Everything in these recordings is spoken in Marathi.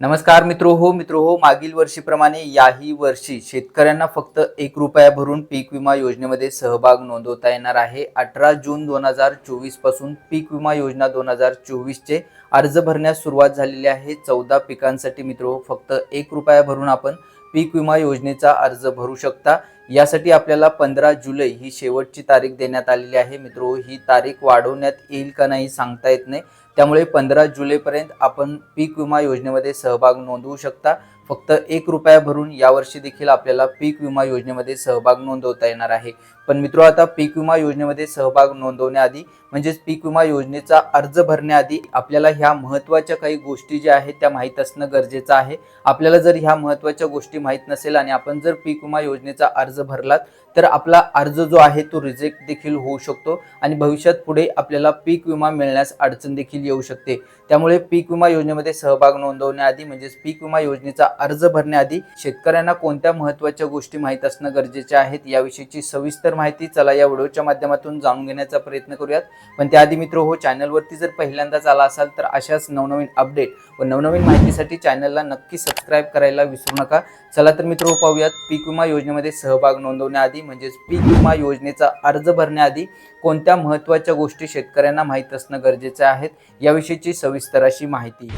नमस्कार मित्रो हो मित्रो हो मागील वर्षीप्रमाणे याही वर्षी शेतकऱ्यांना फक्त एक रुपया भरून पीक विमा योजनेमध्ये सहभाग नोंदवता येणार आहे. अठरा जून दोन हजार चोवीसपासून पीक विमा योजना दोन हजार चोवीसचे अर्ज भरण्यास सुरुवात झालेली आहे. चौदा पिकांसाठी मित्रो हो, फक्त एक रुपया भरून आपण पीक विमा योजनेचा अर्ज भरू शकता. यासाठी आपल्याला पंधरा जुलै ही शेवटची तारीख देण्यात आलेली आहे. मित्रो हो, ही तारीख वाढवण्यात येईल का नाही सांगता येत नाही. त्यामुळे पंधरा जुलैपर्यंत आपण पीक विमा योजनेमध्ये सहभाग नोंदवू शकता. फक्त एक रुपया भरून यावर्षी देखील आपल्याला पीक विमा योजनेमध्ये सहभाग नोंदवता येणार आहे. पण मित्रो आता पीक विमा योजनेमध्ये सहभाग नोंदवण्याआधी म्हणजेच पीक विमा योजनेचा अर्ज भरण्याआधी आपल्याला ह्या महत्त्वाच्या काही गोष्टी ज्या आहेत त्या माहीत असणं गरजेचं आहे. आपल्याला जर ह्या महत्त्वाच्या गोष्टी माहीत नसेल आणि आपण जर पीक विमा योजनेचा अर्ज भरलात तर आपला अर्ज जो आहे तो रिजेक्ट देखील होऊ शकतो आणि भविष्यात पुढे आपल्याला पीक विमा मिळण्यास अडचण देखील येऊ शकते. त्यामुळे पीक विमा योजनेमध्ये सहभाग नोंदवण्याआधी म्हणजेच पीक विमा योजनेचा अर्ज भरण्याआधी शेतकऱ्यांना कोणत्या महत्त्वाच्या गोष्टी माहीत असणं गरजेचे आहेत याविषयीची सविस्तर माहिती चला या व्हिडिओच्या माध्यमातून जाणून घेण्याचा प्रयत्न करूयात. पण त्याआधी मित्र हो चॅनलवरती जर पहिल्यांदाच आला असाल तर अशाच नवनवीन अपडेट व नवनवीन माहितीसाठी चॅनलला नक्की सबस्क्राईब करायला विसरू नका. चला तर मित्र हो, पाहूयात. पीक विमा योजनेमध्ये सहभाग नोंदवण्याआधी म्हणजेच पीक विमा योजनेचा अर्ज भरण्याआधी कोणत्या महत्त्वाच्या गोष्टी शेतकऱ्यांना माहीत असणं गरजेचं आहेत याविषयीची सविस्तर अशी माहिती.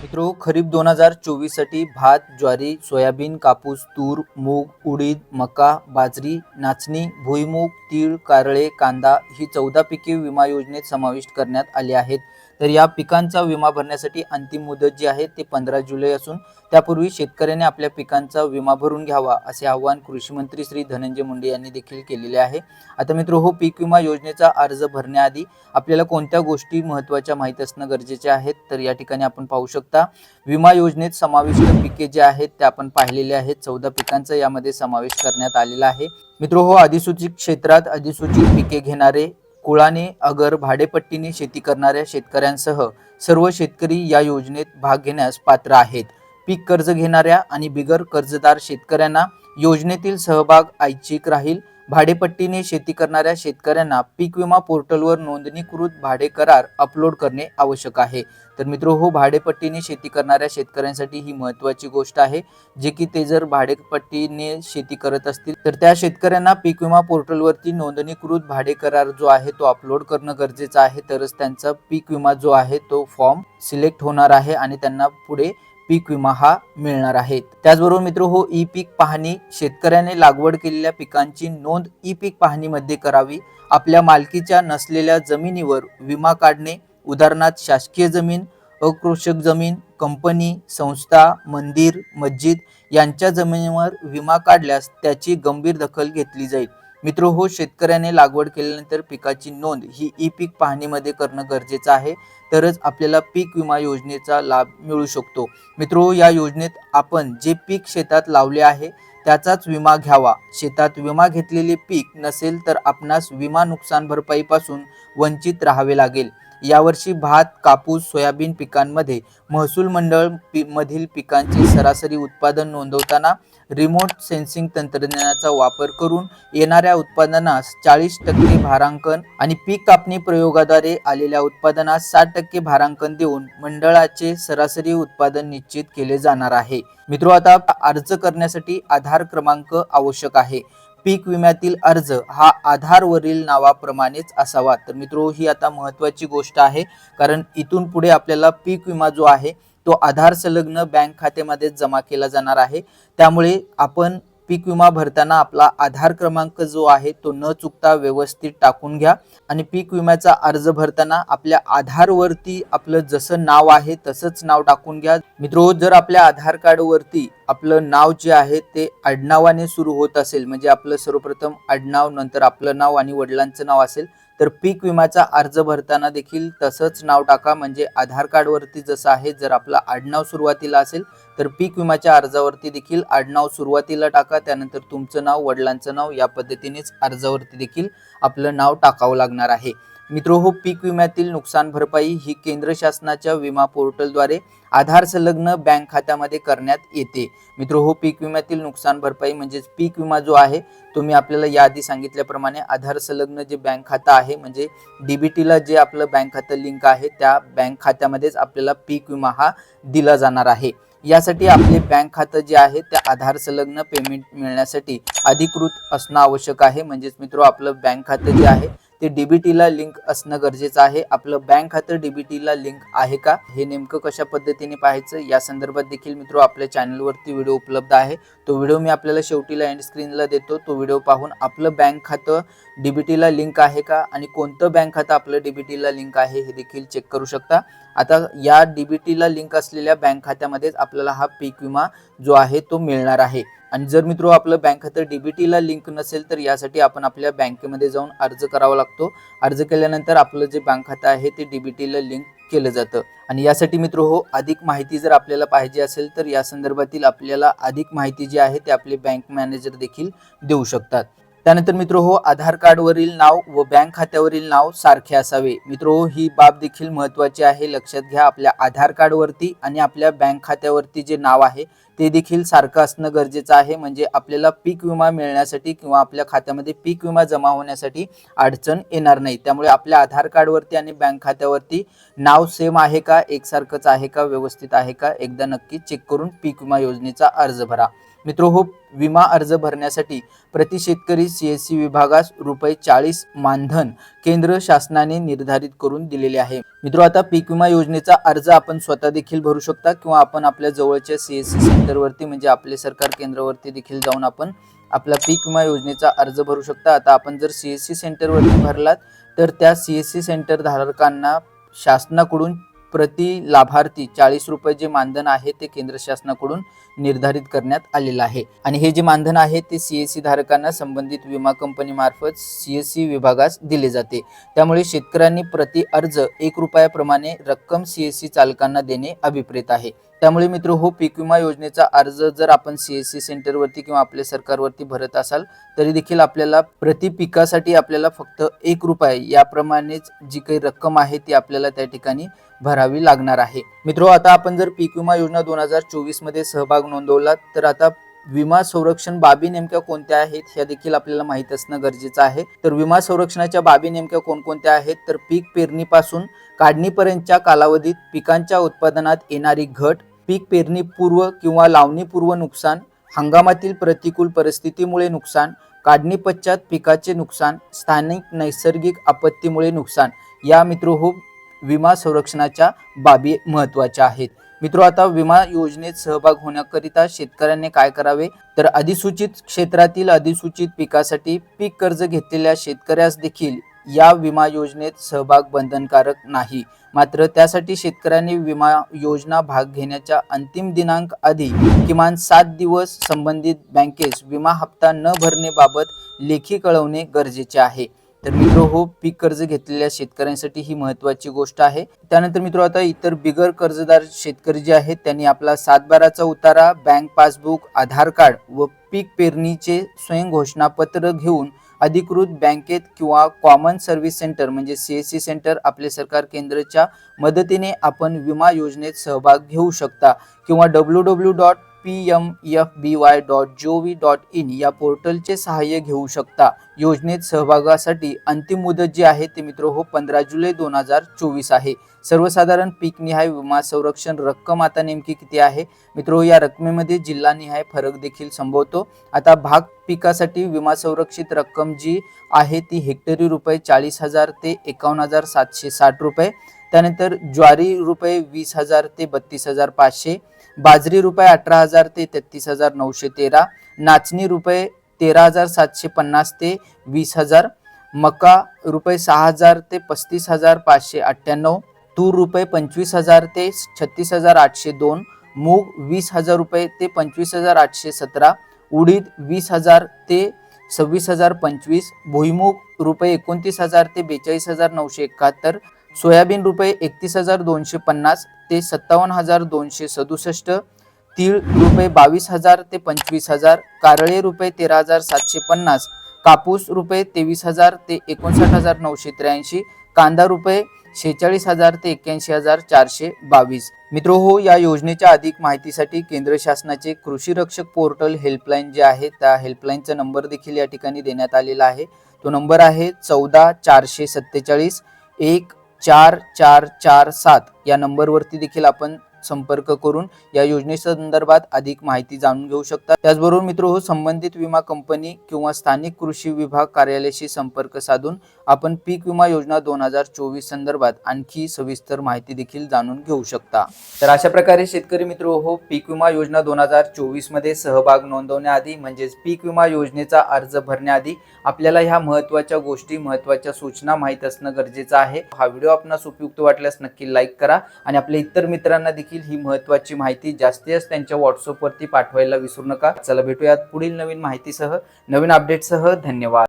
मित्रो खरीप दोन हजार चोवीससाठी भात ज्वारी सोयाबीन कापूस तूर मूग उडीद मका बाजरी नाचणी भुईमूग तीळ कारळे कांदा ही चौदा पिके विमा योजनेत समाविष्ट करण्यात आली आहेत. तर या पिकांचा विमा भरण्यासाठी अंतिम मुदत जी आहे ते पंधरा जुलै असून त्यापूर्वी शेतकऱ्याने आपल्या पिकांचा विमा भरून घ्यावा असे आवाहन कृषी मंत्री श्री धनंजय मुंडे यांनी देखील केलेले आहे. आता मित्र हो पीक विमा योजनेचा अर्ज भरण्याआधी आपल्याला कोणत्या गोष्टी महत्त्वाच्या माहीत असणं गरजेचे आहेत तर या ठिकाणी आपण पाहू शकता विमा योजनेत समाविष्ट पिके जे आहेत ते आपण पाहिलेले आहेत. चौदा पिकांचा यामध्ये समावेश करण्यात आलेला आहे. मित्र हो अधिसूचित क्षेत्रात अधिसूचित पिके घेणारे कुळाने अगर भाडेपट्टीने शेती करणाऱ्या शेतकऱ्यांसह सर्व शेतकरी या योजनेत भाग घेण्यास पात्र आहेत. पीक कर्ज घेणाऱ्या आणि बिगर कर्जदार शेतकऱ्यांना योजनेतील सहभाग ऐच्छिक राहील. भाडेपट्टीने शेती करणाऱ्या शेतकऱ्यांना पीक विमा पोर्टलवर नोंदणीकृत भाडे करार अपलोड करणे आवश्यक आहे. तर मित्र हो भाडेपट्टीने शेती करणाऱ्या शेतकऱ्यांसाठी ही महत्त्वाची गोष्ट आहे. जे की ते जर भाडेपट्टीने शेती करत असतील तर त्या शेतकऱ्यांना पीक विमा पोर्टलवरती नोंदणीकृत भाडे करार जो आहे तो अपलोड करणं गरजेचं आहे. तरच त्यांचा पीक विमा जो आहे तो फॉर्म सिलेक्ट होणार आहे आणि त्यांना पुढे पीक विमा हा मिळणार आहे. त्याचबरोबर मित्र हो ई पीक पाहणी शेतकऱ्याने लागवड केलेल्या पिकांची नोंद ई पीक पाहणीमध्ये करावी. आपल्या मालकीच्या नसलेल्या जमिनीवर विमा काढणे उदाहरणार्थ शासकीय जमीन अकृषक जमीन कंपनी संस्था मंदिर मस्जिद यांच्या जमिनीवर विमा काढल्यास त्याची गंभीर दखल घेतली जाईल. मित्र हो शेतकऱ्याने लागवड केल्यानंतर पिकाची नोंद ही ई पीक पाहणीमध्ये करणं गरजेचं आहे. तरच आपल्याला पीक विमा योजनेचा लाभ मिळू शकतो. मित्रो हो, या योजनेत आपण जे पीक शेतात लावले आहे त्याचाच विमा घ्यावा. शेतात विमा घेतलेले पीक नसेल तर आपणास विमा नुकसान भरपाईपासून वंचित राहावे लागेल. यावर्षी भात कापूस सोयाबीन पिकांमध्ये महसूल मंडळ पी मधील पिकांचे सरासरी उत्पादन नोंदवताना रिमोट सेन्सिंग तंत्रज्ञानाचा वापर करून येणाऱ्या उत्पादनास चाळीस टक्के भारांकन आणि पीक कापणी प्रयोगाद्वारे आलेल्या उत्पादनास साठ टक्के भारांकन देऊन मंडळाचे सरासरी उत्पादन निश्चित केले जाणार आहे. मित्रो आता अर्ज करण्यासाठी आधार क्रमांक आवश्यक आहे. पीक विम्यातील अर्ज हा आधारवरील नावाप्रमाणेच असावा. तर मित्रो ही आता महत्त्वाची गोष्ट आहे. कारण इथून पुढे आपल्याला पीक विमा जो आहे तो आधार संलग्न बँक खात्यामध्ये जमा केला जाणार आहे. त्यामुळे आपण पीक विमा भरताना आपला आधार क्रमांक जो आहे तो न चुकता व्यवस्थित टाकून घ्या. आणि पीक विम्याचा अर्ज भरताना आपल्या आधारवरती आपलं जसं नाव आहे तसंच नाव टाकून घ्या. मित्रो जर आपल्या आधार कार्डवरती आपलं नाव जे आहे ते आडनावाने सुरू होत असेल म्हणजे आपलं सर्वप्रथम आडनाव नंतर आपलं नाव आणि वडिलांचं नाव असेल तर पीक विम्याचा अर्ज भरताना देखील तसंच नाव टाका. म्हणजे आधार कार्डवरती जसं आहे जर आपलं आडनाव सुरुवातीला असेल तर पीक विम्याच्या अर्जावरती देखील आडनाव सुरुवातीला टाका त्यानंतर तुमचं नाव वडिलांचं नाव या पद्धतीनेच अर्जावरती देखील आपलं नाव टाकावं लागणार आहे. मित्रो हो पीक विम्यातील नुकसान भरपाई ही केंद्र शासनाच्या विमा पोर्टलद्वारे आधार संलग्न बँक खात्यामध्ये करण्यात येते. मित्रो हो पीक विम्यातील नुकसान भरपाई म्हणजेच पीक विमा जो आहे तो मी आपल्याला याआधी सांगितल्याप्रमाणे आधार संलग्न जे बँक खातं आहे म्हणजे डीबीटीला जे आपलं बँक खातं लिंक आहे त्या बँक खात्यामध्येच आपल्याला पीक विमा हा दिला जाणार आहे. यासाठी आपले बँक खातं जे आहे त्या आधार संलग्न पेमेंट मिळण्यासाठी अधिकृत असणं आवश्यक आहे. म्हणजेच मित्र आपलं बँक खातं जे आहे ते डीबीटीला लिंक असणं गरजेचं आहे. आपलं बँक खातं डीबीटीला लिंक आहे का? हे नेमकं कशा पद्धतीने पाहायचं? या संदर्भात देखील मित्र आपल्या चॅनलवरती व्हिडिओ उपलब्ध आहे. तो व्हिडिओ मी आपल्याला शेवटीला एंड स्क्रीनला देतो. तो व्हिडिओ पाहून आपलं बँक खातं डीबीटीला लिंक आहे का? आणि कोणतं बँक खातं आपलं डीबीटीला लिंक आहे हे देखील चेक करू शकता. आता या डीबीटीला लिंक असलेल्या बँक खात्यामध्येच आपल्याला हा पीक विमा जो आहे तो मिळणार आहे. आणि जर मित्र आपलं बँक खातं डीबीटीला लिंक नसेल तर यासाठी आपण आपल्या बँकेमध्ये जाऊन अर्ज करावा लागतो. अर्ज केल्यानंतर आपलं जे बँक खातं आहे ते डीबीटीला लिंक केलं जातं. आणि यासाठी मित्र हो अधिक माहिती जर आपल्याला पाहिजे असेल तर या संदर्भातील आपल्याला अधिक माहिती जी आहे ते आपले बँक मॅनेजर देखील देऊ शकतात. त्यानंतर मित्र हो आधार कार्डवरील नाव व बँक खात्यावरील नाव सारखे असावे. मित्र हो ही बाब देखील महत्त्वाची आहे. लक्षात घ्या आपल्या आधार कार्डवरती आणि आपल्या बँक खात्यावरती जे नाव आहे ते देखील सारखं असणं गरजेचं आहे. म्हणजे आपल्याला पीक विमा मिळण्यासाठी किंवा आपल्या खात्यामध्ये पीक विमा जमा होण्यासाठी अडचण येणार नाही. त्यामुळे आपल्या आधार कार्डवरती आणि बँक खात्यावरती नाव सेम आहे का एकसारखंच आहे का व्यवस्थित आहे का एकदा नक्की चेक करून पीक विमा योजनेचा अर्ज भरा. मित्र हो विमा अर्ज भरण्यासाठी प्रति शेतकरी सी एस सी विभागास रुपये चाळीस मानधन केंद्र शासनाने निर्धारित करून दिलेले आहे. मित्रो आता पीक विमा योजनेचा अर्ज आपण स्वतः देखील भरू शकता किंवा आपण आपल्या जवळच्या सी एस सी सेंटरवरती म्हणजे आपले सरकार केंद्रावरती देखील जाऊन आपण आपला पीक विमा योजनेचा अर्ज भरू शकता. आता आपण जर सी एस सी सेंटरवरती भरलात तर त्या सी एस सी सेंटर धारकांना शासनाकडून प्रति लाभार्थी चाळीस रुपये जे मानधन आहे ते केंद्र शासनाकडून निर्धारित करण्यात आलेलं आहे. आणि हे जे मानधन आहे ते सी एस सी धारकांना संबंधित विमा कंपनी मार्फत सी एस सी विभागास दिले जाते. त्यामुळे शेतकऱ्यांनी प्रति अर्ज एक रुपयाप्रमाणे रक्कम सी एस सी चालकांना देणे अभिप्रेत आहे. त्यामुळे मित्र हो पीक विमा योजनेचा अर्ज जर आपण सी एस सी सेंटरवरती किंवा आपल्या सरकारवरती भरत असाल तरी देखील आपल्याला प्रति पिकासाठी आपल्याला फक्त एक रुपये याप्रमाणेच जी काही रक्कम आहे ती आपल्याला त्या ठिकाणी भरावी लागणार आहे. मित्र आता आपण जर पीक विमा योजना दोन हजार चोवीसमध्ये सहभाग नोंदवला तर आता विमा संरक्षण बाबी नेमक्या कोणत्या आहेत ह्या देखील आपल्याला माहीत असणं गरजेचं आहे. तर विमा संरक्षणाच्या बाबी नेमक्या कोणकोणत्या आहेत तर पीक पेरणीपासून काढणीपर्यंतच्या कालावधीत पिकांच्या उत्पादनात येणारी घट पीक पेरणीपूर्व किंवा लावणीपूर्व नुकसान हंगामातील प्रतिकूल परिस्थितीमुळे नुकसान काढणी पश्चात पिकाचे नुकसान स्थानिक नैसर्गिक आपत्तीमुळे नुकसान या मित्र हो विमा संरक्षणाच्या बाबी महत्त्वाच्या आहेत. मित्र आता विमा योजनेत सहभाग होण्याकरिता शेतकऱ्यांनी काय करावे? तर अधिसूचित क्षेत्रातील अधिसूचित पिकासाठी पीक कर्ज घेतलेल्या शेतकऱ्यास देखील या विमा योजनेत सहभाग बंधनकारक नाही. मात्र त्यासाठी शेतकऱ्यांनी विमा योजना भाग घेण्याच्या अंतिम दिनांक आधी किमान सात दिवस संबंधित बँकेस विमा हप्ता न भरण्याबाबत लेखी कळवणे गरजेचे आहे. तर मित्र हो पीक कर्ज घेतलेल्या शेतकऱ्यांसाठी ही महत्वाची गोष्ट आहे. त्यानंतर मित्र आता इतर बिगर कर्जदार शेतकरी जे आहेत त्यांनी आपला सातबाराचा उतारा बँक पासबुक आधार कार्ड व पीक पेरणीचे स्वयं घोषणापत्र घेऊन अधिकृत बँकेत किंवा कॉमन सर्व्हिस सेंटर म्हणजे सी एस सी सेंटर आपले सरकार केंद्राच्या मदतीने आपण विमा योजनेत सहभाग घेऊ शकता किंवा W W dot P M F B Y dot gov dot in या पोर्टलचे सहाय्य घेऊ शकता. योजनेत सहभागासाठी अंतिम मुदत जी आहे ते मित्र हो पंधरा जुलै दोन हजार चोवीस आहे. सर्वसाधारण पीकनिहाय विमा संरक्षण रक्कम आता नेमकी किती आहे? मित्र हो, या रकमेमध्ये जिल्हानिहाय फरक देखील संभवतो. आता भाग पिकासाठी विमा संरक्षित रक्कम जी आहे ती हेक्टरी रुपये चाळीस हजार ते एकावन्न हजार सातशे साठ रुपये. त्यानंतर ज्वारी रुपये वीस हजार ते बत्तीस हजार पाचशे बाजरी रुपये अठरा हजार ते तेहतीस हजार नऊशे तेरा नाचणी रुपये तेरा हजार सातशे पन्नास ते वीस हजार मका रुपये सहा हजार ते पस्तीस हजार पाचशे अठ्ठ्याण्णव तूर रुपये पंचवीस हजार ते छत्तीस हजार आठशे दोन मूग वीस हजार रुपये ते पंचवीस हजार आठशे सतरा उडीद वीस हजार ते सव्वीस हजार पंचवीस भुईमूग रुपये एकोणतीस हजार ते बेचाळीस हजार नऊशे एकाहत्तर सोयाबीन रुपये एकतीस हजार दोनशे पन्नास ते सत्तावन्न हजार दोनशे सदुसष्ट तीळ रुपये बावीस हजार ते पंचवीस हजार कारळे रुपये तेरा हजार सातशे पन्नास कापूस रुपये तेवीस हजार ते एकोणसाठ हजार नऊशे त्र्याऐंशी कांदा रुपये शेहेचाळीस हजार ते एक्क्याऐंशी हजार चारशे बावीस. मित्रो हो या योजनेच्या अधिक माहितीसाठी केंद्र शासनाचे कृषी रक्षक पोर्टल हेल्पलाईन जे आहे त्या हेल्पलाईनचा नंबर देखील या ठिकाणी देण्यात आलेला आहे. तो नंबर आहे चौदा चारशे सत्तेचाळीस एक चार चार चार सात या नंबरवरती देखील आपण संपर्क करून या योजनेसंदर्भात अधिक माहिती जाणून घेऊ शकता. त्याचबरोबर मित्र हो संबंधित विमा कंपनी किंवा स्थानिक कृषी विभाग कार्यालयाशी संपर्क साधून आपण पीक विमा योजना दोन हजार चोवीस संदर्भात आणखी सविस्तर माहिती देखील जाणून घेऊ शकता. तर अशा प्रकारे शेतकरी मित्र हो पीक विमा योजना दोन हजार चोवीसमध्ये सहभाग नोंदवण्याआधी म्हणजेच पीक विमा योजनेचा अर्ज भरण्याआधी आपल्याला ह्या महत्त्वाच्या गोष्टी महत्त्वाच्या सूचना माहीत असणं गरजेचं आहे. हा व्हिडिओ आपणास उपयुक्त वाटल्यास नक्की लाईक करा आणि आपल्या इतर मित्रांना देखील देखील ही महत्वाची माहिती जास्तीच त्यांच्या व्हॉट्सअपवरती पाठवायला विसरू नका. चला भेटूयात पुढील नवीन माहितीसह नवीन अपडेटसह धन्यवाद.